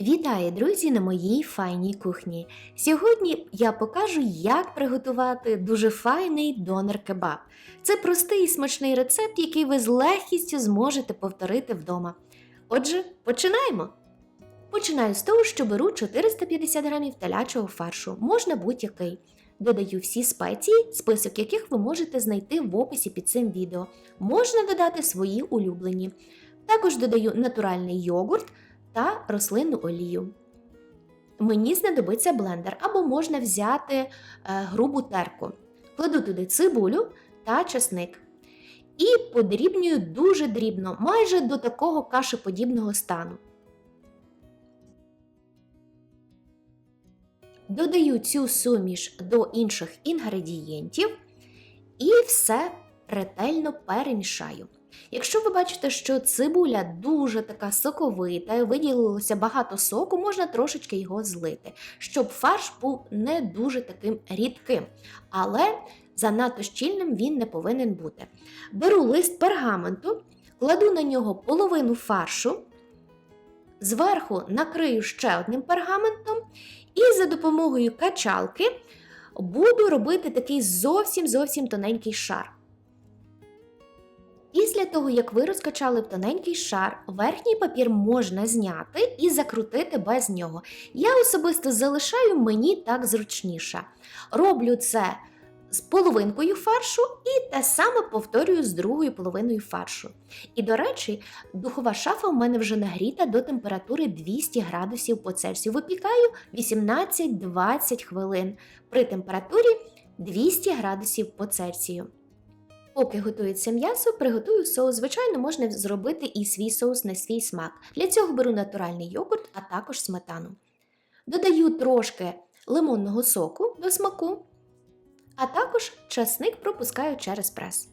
Вітаю, друзі, на моїй файній кухні. Сьогодні я покажу, як приготувати дуже файний донер-кебаб. Це простий і смачний рецепт, який ви з легкістю зможете повторити вдома. Отже, починаємо! Починаю з того, що беру 450 г телячого фаршу, можна будь-який. Додаю всі спеції, список яких ви можете знайти в описі під цим відео. Можна додати свої улюблені. Також додаю натуральний йогурт та рослинну олію. Мені знадобиться блендер або можна взяти е, грубу терку. Кладу туди цибулю та чесник. І подрібнюю дуже дрібно, майже до такого кашеподібного стану. Додаю цю суміш до інших інгредієнтів і все ретельно перемішаю. Якщо ви бачите, що цибуля дуже така соковита і виділилося багато соку, можна трошечки його злити, щоб фарш був не дуже таким рідким, але занадто щільним він не повинен бути. Беру лист пергаменту, кладу на нього половину фаршу, зверху накрию ще одним пергаментом, і за допомогою качалки буду робити такий зовсім зовсім тоненький шар. Після того, як ви розкачали в тоненький шар, верхній папір можна зняти і закрутити без нього. Я особисто залишаю мені так зручніше. Роблю це з половинкою фаршу і те саме повторюю з другою половиною фаршу. І, до речі, духова шафа в мене вже нагріта до температури 200 градусів по Цельсію. Випікаю 18-20 хвилин при температурі 200 градусів по Цельсію. Поки готується м'ясо, приготую соус. Звичайно, можна зробити і свій соус на свій смак. Для цього беру натуральний йогурт, а також сметану. Додаю трошки лимонного соку до смаку, а також часник пропускаю через прес.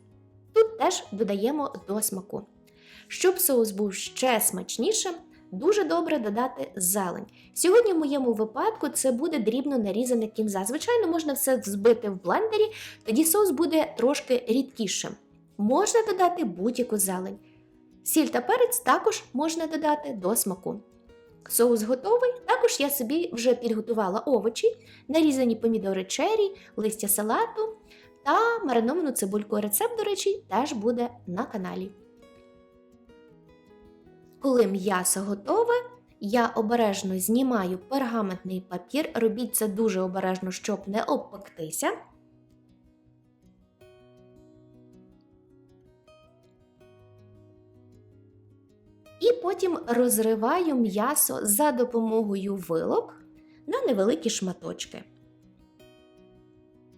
Тут теж додаємо до смаку. Щоб соус був ще смачнішим, дуже добре додати зелень. Сьогодні в моєму випадку це буде дрібно нарізане кінза. Звичайно, можна все взбити в блендері, тоді соус буде трошки рідкішим. Можна додати будь-яку зелень. Сіль та перець також можна додати до смаку. Соус готовий, також я собі вже підготувала овочі, нарізані помідори чері, листя салату та мариновану цибульку. Рецепт, до речі, теж буде на каналі. Коли м'ясо готове, я обережно знімаю пергаментний папір. Робіть це дуже обережно, щоб не обпектися. І потім розриваю м'ясо за допомогою вилок на невеликі шматочки.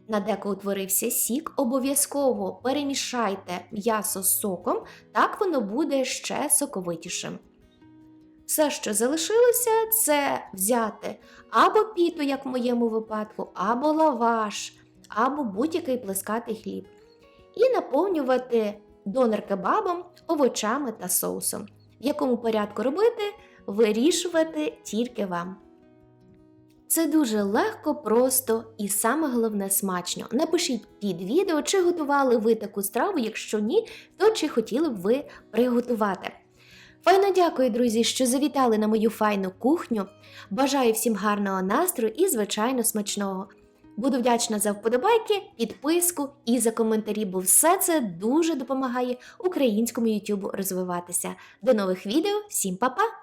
На деко утворився сік, обов'язково перемішайте м'ясо з соком, так воно буде ще соковитішим. Все, що залишилося, це взяти або піту, як в моєму випадку, або лаваш, або будь-який плескатий хліб. І наповнювати донор кебабом, овочами та соусом. В якому порядку робити, вирішувати тільки вам. Це дуже легко, просто і саме головне смачно. Напишіть під відео, чи готували ви таку страву, якщо ні, то чи хотіли б ви приготувати. Файно дякую, друзі, що завітали на мою файну кухню. Бажаю всім гарного настрою і, звичайно, смачного. Буду вдячна за вподобайки, підписку і за коментарі, бо все це дуже допомагає українському YouTube розвиватися. До нових відео, всім па-па!